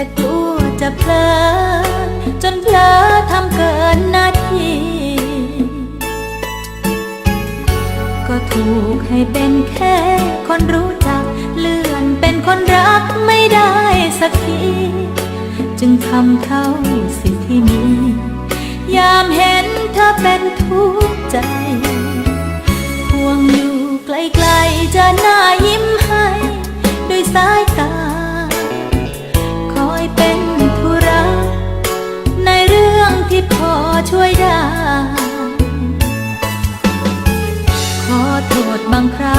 แต่กลัวจะเพลอจนเพลอทำเกินหน้าที่ ก็ถูกให้เป็นแค่คนรู้จัก เลื่อนเป็นคนรักไม่ได้สักที จึงทำเท่าสิที่มี ยามเห็นเธอเป็นทุกข์ใจห่วงอยู่ไกลๆจะน่า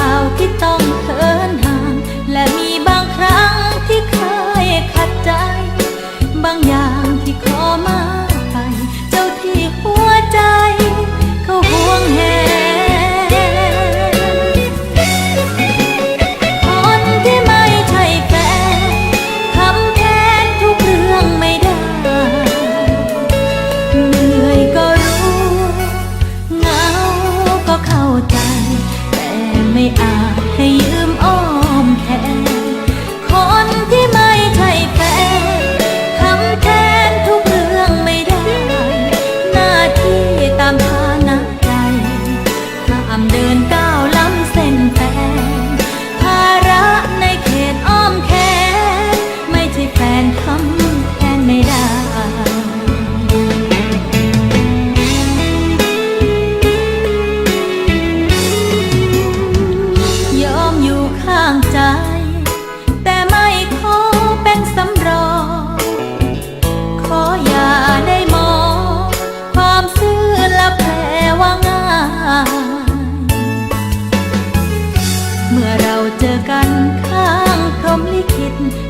างคราวที่ต้องเขินห่าง และมีบางครั้งที่เคยขัดใจ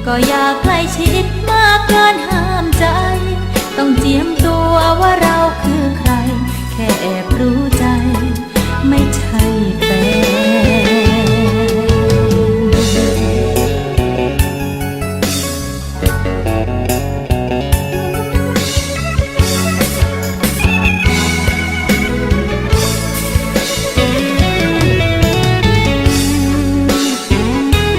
ก็อยากใกล้ชิดมากเกินห้ามใจ ต้องเจียมตัวว่าเรา